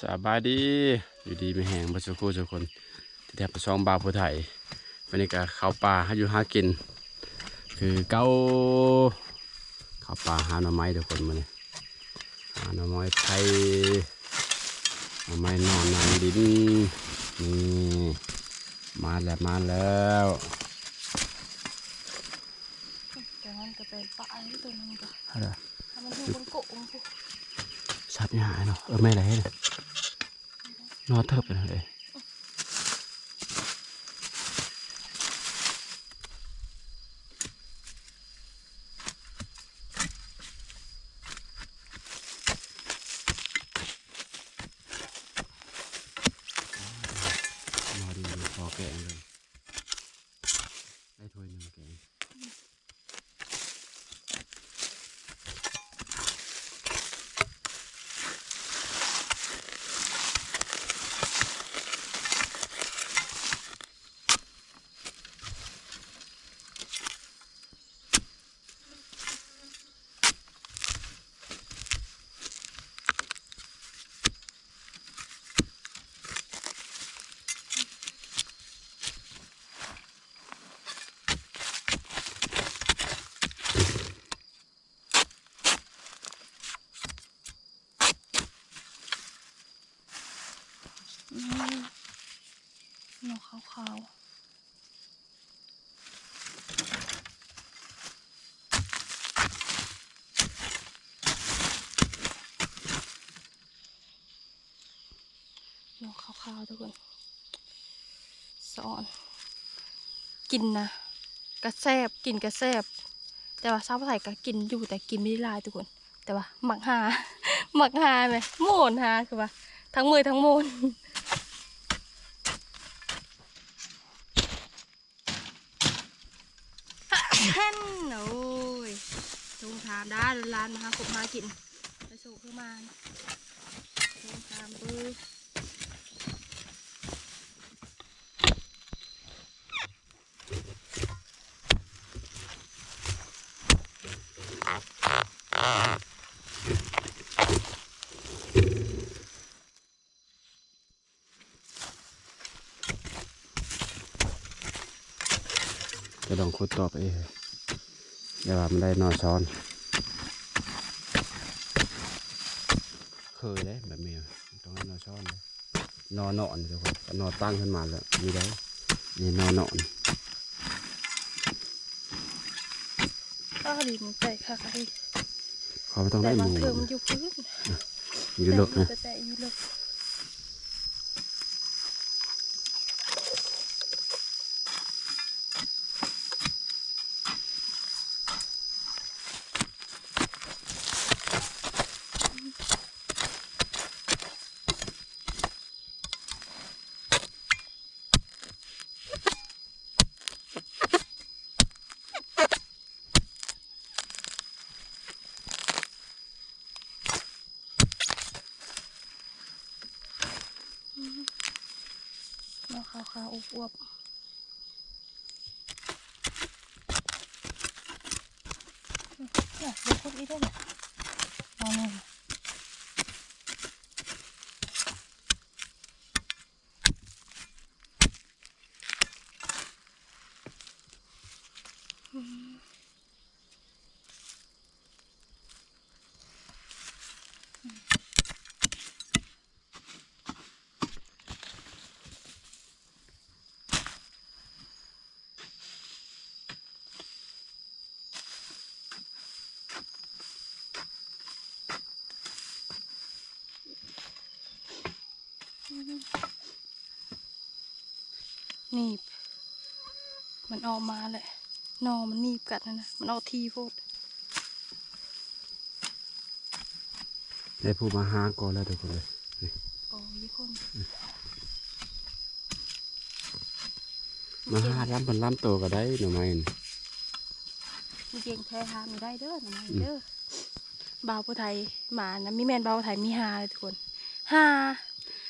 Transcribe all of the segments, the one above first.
สบายดีอยู่ดีไม่แห้งบัสุคูทุกคนที่แทบประซองบาวผู้ไทยวันนี้ก็เข้าป่าหาอยู่หากิน คือเก้าเข้าป่าหาหน่อไม้ทุกคนมาเนี่ยหาหน่อไม้ไทยหน่อไม้นอนนอนดินนี่มาแล้วมาแล้วแต่มันก็เป็นปลาที่ตัวนึงก็อะไรถ้ามันอยู่บนโกะมันก็สัตว์นี่หายเนาะเออไม่ไรเลย นอเทิบไปเลย มาดีพอแกงเลย ได้ถ้วยหนึ่งแกงอืมหนอก ขาวๆหนอกขาวๆทุกคนสอนกินนะกระแซบกินกระแซบแต่ว่าชาวไทยก็กินอยู่แต่กินไม่ได้ลายทุกคน แต่ว่าหมักหาหมักหาไหมโมนหาคือว่าทั้งมือทั้งโมน เช่นโอ้ยลงทามได้ร้านมาหาคบมากินไปสู่ขึ้นมาลงทามปื้อ จะลองคุดต่อไปเองอย่าว่ามันได้นอนซ้อน เคยได้แบบนี้ต้องให้นอนซ้อนเลยนอนนอนทุกคนก็นอนตั้งขึ้นมาแล้วมีได้นี่นอนนอนอ้าวดินใจค่ะใครเขาไม่ต้องแต่ได้หบางมูเทอมันอยู่พื้นอยู่ลึกนะแต่แต่อยู่ลึก ขาวขาวๆอวบๆเนี่ยดูพวกนี้ได้ไหมเอาหน่อย หนีบ มันออกมาแหละนอมันหนีบกัดนะนะมันเอาทีโพดได้ผู้มาหาก่อนแล้วทุกคนเลยกองยี่คนมาหาล้ำเป็นล้ำโตก็ได้หน่อไม้นี่มีเก่งแท้หาไม่ได้เด้อนะมันเด้อบ่าวผู้ไทยหมานะมีแมนบ่าวผู้ไทยมีหาเลยทุกคนหา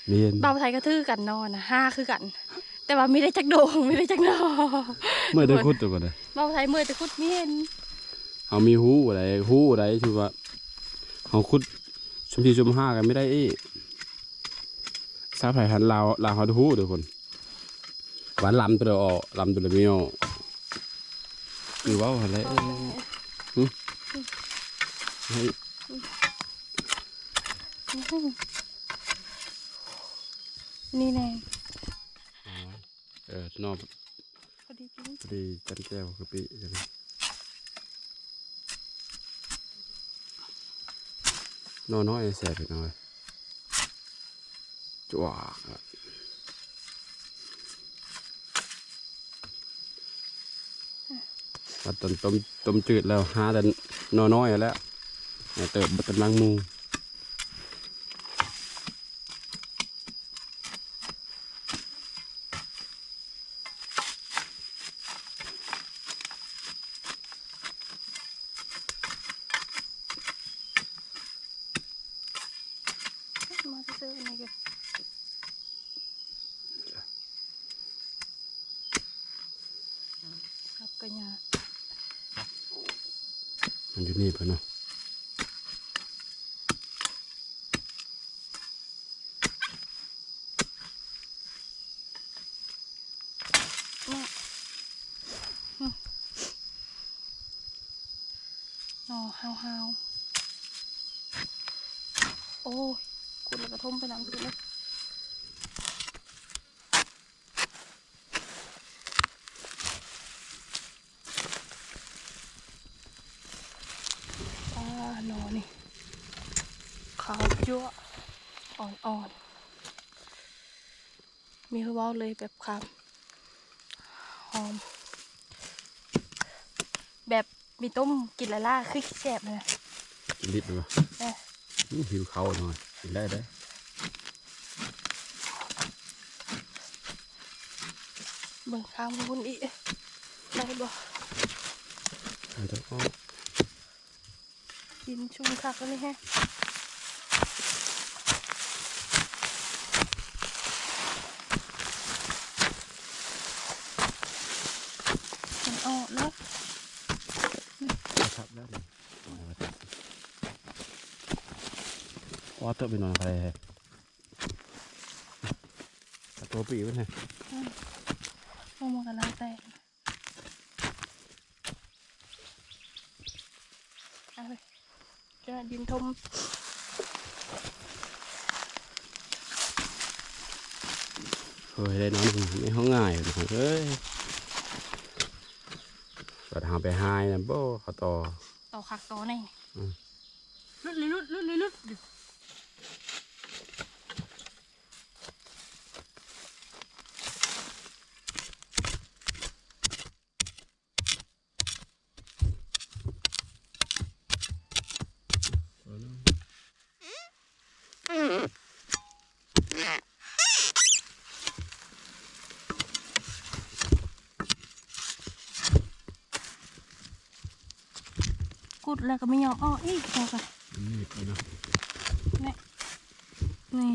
เมียนบ่าวผู้ไทยก็ทื่อกันนอนนะห้าคือกัน แต่ว่าไม่ได้จักโดงไม่ได้จักนอเมื่อได้คุดตัวก่อนเลยบ่าวผู้ไทยเมื่อจะคุดเมียนเขามีหูอะไรหูอะไรคือว่าเขาคุดชมทีชมห้ากันไม่ได้เอ้ซาไผ่หันลาวลาวฮอดฮู้ทุกคนหวานลำตัวเดียวออกลำตัวเดียวไม่ออกคือเว่าอะไรให้นี่แน่เออ นอกพอดีกินพอดีจันแก้วกะปิกันนอนน้อยแสบไปหน่อยจวกอะว่าต้มต้มต้มจืดแล้วหาแต่นอน้อยแล้วเนี่ยเติบบักำลังหมู มาซื้ออันนี้กันครับกันยา มันอยู่นี่เพื่อนเนาะเนี่ยอืมอ๋อฮาวฮาวโอ้คุณกระทมไปน้ำคุณเลยอ่าห นอนี่ขาวจั่วอ่อนๆ มีคือเว้าเลยแบบคำหอม แบบมีต้มกินละล่าคือแสบเลยนะกินดิบเลยวะเอ้ยอื้อหิวเขาหน่อยกินได้ได้เบิ่งข้างบุญอีได้บ่เอาเถ อะเอากินชุ่มคักแล้วนี่แฮะมันออกแล้วครับได้เลยเอาไว้ตัดว่าเตอะไปนอนใครแฮะตัดตัวปีไว้ไงมองมันกำลังแตกเอาไปจะ ดินทมเฮ้ยได้นอนในห้องง่ายเลยเฮ้ยปัดหาไปหายนะโบ้เขาต่อต่อคักต่อแน่อืมลุดเลยลุดลุดเลยลุด แล้วก็ไม่ยอมอ้ออีกเอาไปนี่ไปนะนี่นี่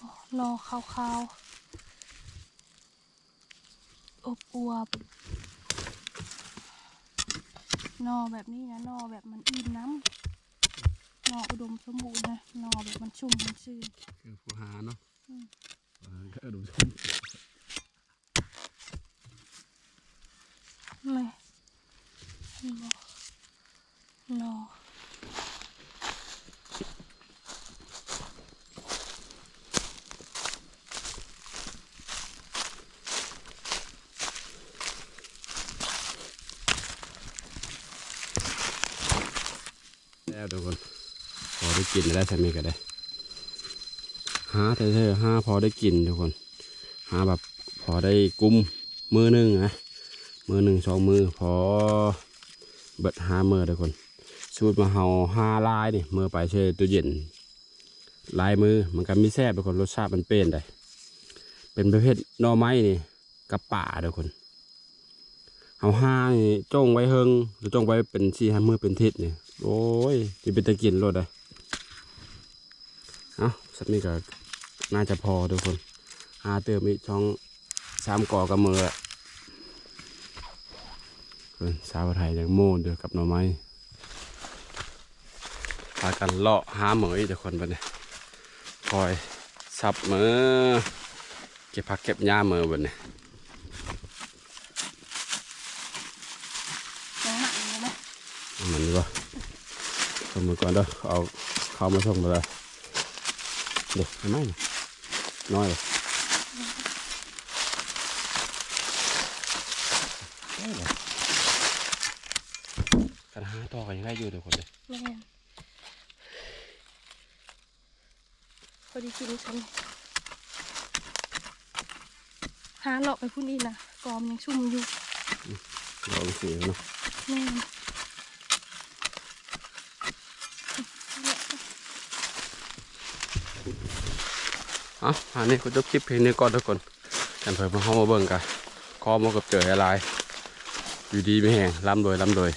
บ่รอขาวๆอบอวบนอแบบนี้นะนอแบบมันอิ่มน้ำนออุดมสมบูรณ์นะนอแบบมันชุ่มมันชื่นคือผู้หาเนาะอืมเออก็ดูชมนี่เห็นบ่ นอแล้วทุกคนพอได้กินแล้วใช่ไหมก็ได้หาเธอๆห้าพอได้กินทุกคนหาแบบพอได้กุมมือหนึ่งนะมือหนึ่งสองมือพอเบิดหามือทุกคน สูตรมาเฮาห้าลายนี่มือไปเชยตัวเย็น ลายมือมันก็มีแซ่บทุกคนรสชาติมันเป็นได้เป็นประเภทหน่อไม้นี่กับป่าทุกคนเฮาห้านี่จ้องไว้เฮิงหรือจ้องไว้เป็นสี่ห้ามือเป็นทิศนี่โอ้ยจะเป็นตะกินรถเลยเอาสักนี้ก็น่าจะพอทุกคนหาเติมอีกช่องสามก่อกับมืออะเพิ่นสาวไทยยังโม่เดือกับหน่อไม้ พากันเลาะหาเหมยทุกคนไปเนี่ยคอยซับเหมือเก็บผักเก็บหญ้าเหมือบนนี่ยังหนักอนะเอามันดีกว่าส่งมือก่อนเด้อเอาเข้ามาส่งมาเลยเด็กไม่ไหมน้อยเลยกันหาต่อกันยังได้อยู่ทุกคนเลย แม่น พอดีกินฉันหาเลาะไปพุ่นอีกนะกอมยังชุ่มอยู่ลองสีเนาะแม่นเอะอันนี้ก็จบคลิปเพลงนี้ก่อนทุกคนกันเพิ่มมาเข้ามาเบิ่งกันคอมากับเจออะไรอยู่ดีไม่แห้งล้ำโดยล้ำโดย